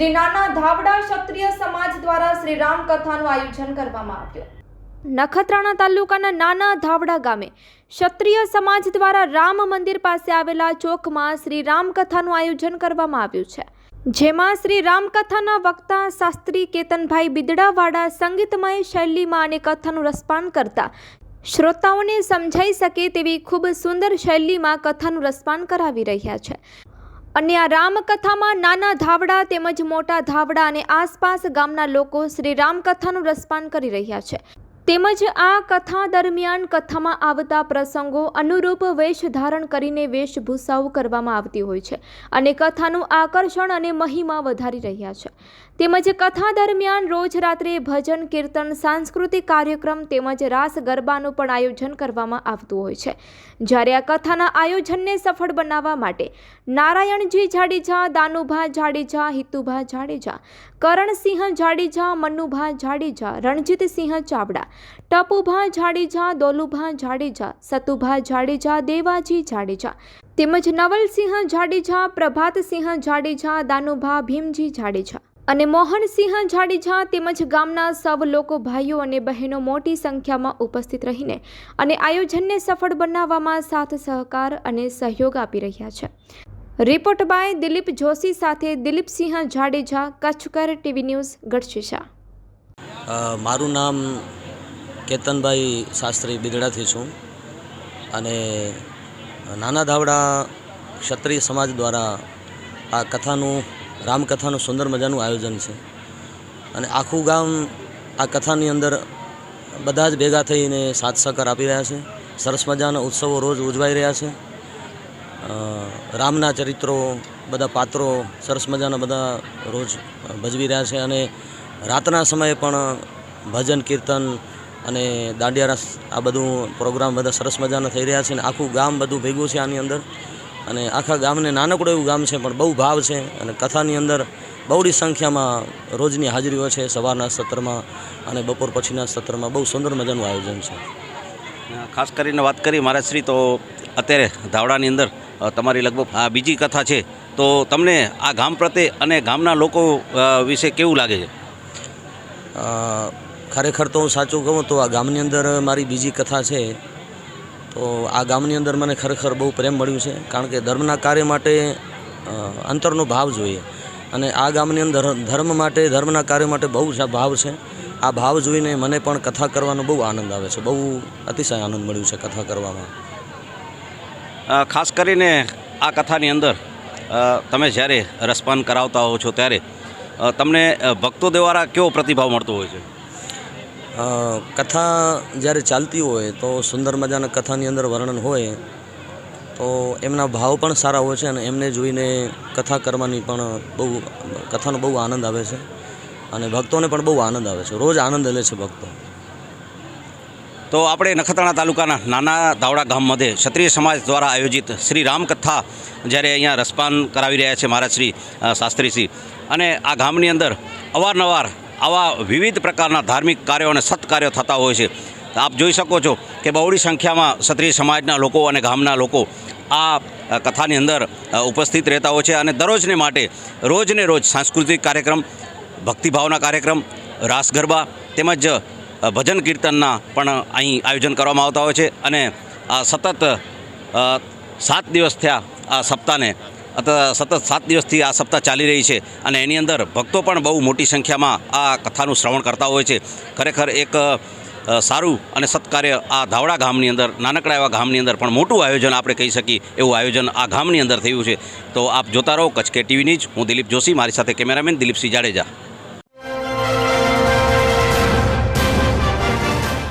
શ્રી નાના ધાવડા ક્ષત્રિય સમાજ દ્વારા શ્રી રામ કથાનું આયોજન કરવામાં આવ્યું. નખત્રાણા તાલુકાના નાના ધાવડા ગામે ક્ષત્રિય સમાજ દ્વારા રામ મંદિર પાસે આવેલા ચોકમાં શ્રી રામકથાનું આયોજન કરવામાં આવ્યું છે. જેમાં શ્રી રામકથાના વક્તા શાસ્ત્રી કેતનભાઈ બિદડાવાળા સંગીતમય શૈલીમાં અને કથાનું રસપાન કરતા શ્રોતાઓને સમજાઈ શકે તેવી ખૂબ સુંદર શૈલીમાં કથાનું રસપાન કરાવી રહ્યા છે. અને આ રામકથામાં નાના ધાવડા તેમજ મોટા ધાવડા અને આસપાસ ગામના લોકો શ્રી રામકથાનું રસપાન કરી રહ્યા છે. તેમજ આ કથા દરમિયાન કથામાં આવતા પ્રસંગો અનુરૂપ વેશ ધારણ કરીને વેશભૂષાઓ કરવામાં આવતી હોય છે અને કથાનું આકર્ષણ અને મહિમા વધારી રહ્યા છે. તેમજ કથા દરમિયાન રોજ રાત્રે ભજન, કીર્તન, સાંસ્કૃતિક કાર્યક્રમ તેમજ રાસ ગરબાનું પણ આયોજન કરવામાં આવતું હોય છે. જ્યારે આ કથાના આયોજનને સફળ બનાવવા માટે નારાયણજી જાડેજા, દાનુભા જાડેજા, હિતુભા જાડેજા, કરણસિંહ જાડેજા મન્નુભા જાડેજા, રણજીતસિંહ ચાવડા ટપુભા જાડેજા, દોલુભા જાડેજા, સતુભા જાડેજા, દેવાજી જાડેજા તેમજ નવલસિંહ જાડેજા, પ્રભાતસિંહ જાડેજા, દાનુભા ભીમજી જાડેજા અને મોહનસિંહ જાડેજા તેમજ ગામના સૌ લોકો ભાઈઓ અને બહેનો મોટી સંખ્યામાં ઉપસ્થિત રહીને અને આયોજનને સફળ બનાવવામાં સાથ સહકાર અને સહયોગ આપી રહ્યા છે. રિપોર્ટ બાય દિલીપ જોશી સાથે દિલીપસિંહ જાડેજા, કચ્છકર ટીવી ન્યૂઝ, ગઢશીશા. મારું નામ કેતનભાઈ શાસ્ત્રી બિદડાથી છું અને નાના ધાવડા ક્ષત્રિય સમાજ દ્વારા આ કથાનું, રામકથાનું સુંદર મજાનું આયોજન છે. અને આખું ગામ આ કથાની અંદર બધા જ ભેગા થઈને સાથ સહકાર આપી રહ્યા છે. સરસ મજાના ઉત્સવો રોજ ઉજવાઈ રહ્યા છે. રામના ચરિત્રો બધા પાત્રો સરસ મજાના બધા રોજ ભજવી રહ્યા છે અને રાતના સમયે પણ ભજન, કીર્તન અને દાંડિયારાસ આ બધું પ્રોગ્રામ બધા સરસ મજાના થઈ રહ્યા છે અને આખું ગામ બધું ભેગું છે આની અંદર. અને આખા ગામને નાનકડું એવું ગામ છે પણ બહુ ભાવ છે. અને કથાની અંદર બહુડી સંખ્યામાં રોજની હાજરીઓ છે સવારના સત્રમાં અને બપોર પછીના સત્રમાં. બહુ સુંદર મજાનું આયોજન છે. ખાસ કરીને વાત કરી મારા શ્રી તો અત્યારે ધાવડાની અંદર તમારી લગભગ આ બીજી કથા છે. તો તમને આ ગામ પ્રત્યે અને ગામના લોકો વિશે કેવું લાગે છે? ખરેખર તો હું સાચું કહું તો આ ગામની અંદર મારી બીજી કથા છે. તો આ ગામની અંદર મને ખરેખર બહુ પ્રેમ મળ્યું છે. કારણ કે ધર્મના કાર્ય માટે અંતરનો ભાવ જોઈએ. અને આ ગામની અંદર ધર્મ માટે, ધર્મના કાર્ય માટે બહુ ભાવ છે. આ ભાવ જોઈને મને પણ કથા કરવાનો બહુ આનંદ આવે છે. બહુ અતિશય આનંદ મળ્યું છે કથા કરવામાં. ખાસ કરીને આ કથાની અંદર તમે જ્યારે રસપાન કરાવતા હો છો ત્યારે તમને ભક્તો દ્વારા કેવો પ્રતિભાવ મળતો હોય છે? કથા જ્યારે ચાલતી હોય તો સુંદર મજાના કથાની અંદર વર્ણન હોય, તો એમના ભાવ પણ સારા હોય છે અને એમને જોઈને કથા કરવાની પણ બહુ, કથાનો બહુ આનંદ આવે છે અને ભક્તોને પણ બહુ આનંદ આવે છે. રોજ આનંદ લે છે ભક્તો. તો આપણે નખત્રાણા તાલુકાના નાના ધાવડા ગામ મધ્યે ક્ષત્રિય સમાજ દ્વારા આયોજિત શ્રી રામકથા જ્યારે અહીંયા રસપાન કરાવી રહ્યા છે મહારાજ શ્રી શાસ્ત્રીશ્રી અને આ ગામની અંદર અવારનવાર આવા વિવિધ પ્રકારના ધાર્મિક કાર્યો અને સત્કાર્યો થતા હોય છે. આપ જોઈ શકો છો કે બહોળી સંખ્યામાં ક્ષત્રિય સમાજના લોકો અને ગામના લોકો આ કથાની અંદર ઉપસ્થિત રહેતા હોય છે અને દરરોજને માટે રોજને રોજ સાંસ્કૃતિક કાર્યક્રમ, ભક્તિભાવના કાર્યક્રમ, રાસ ગરબા તેમજ ભજન કીર્તનના પણ અહીં આયોજન કરવામાં આવતા હોય છે. અને આ સતત સાત દિવસ થયા આ સપ્તાહને સતત સાત દિવસથી આ સપ્તાહ ચાલી રહી છે અને એની અંદર ભક્તો પણ બહુ મોટી સંખ્યામાં આ કથાનું શ્રવણ કરતા હોય છે. ખરેખર એક સારું અને સત્કાર્ય આ ધાવડા ગામની અંદર, નાનકડા એવા ગામની અંદર પણ મોટું આયોજન આપણે કહી શકીએ, એવું આયોજન આ ગામની અંદર થયું છે. તો આપ જોતા રહો કચ્છ કે ન્યૂઝ હું દિલીપ જોશી, મારી સાથે કેમેરામેન દિલીપસિંહ જાડેજા.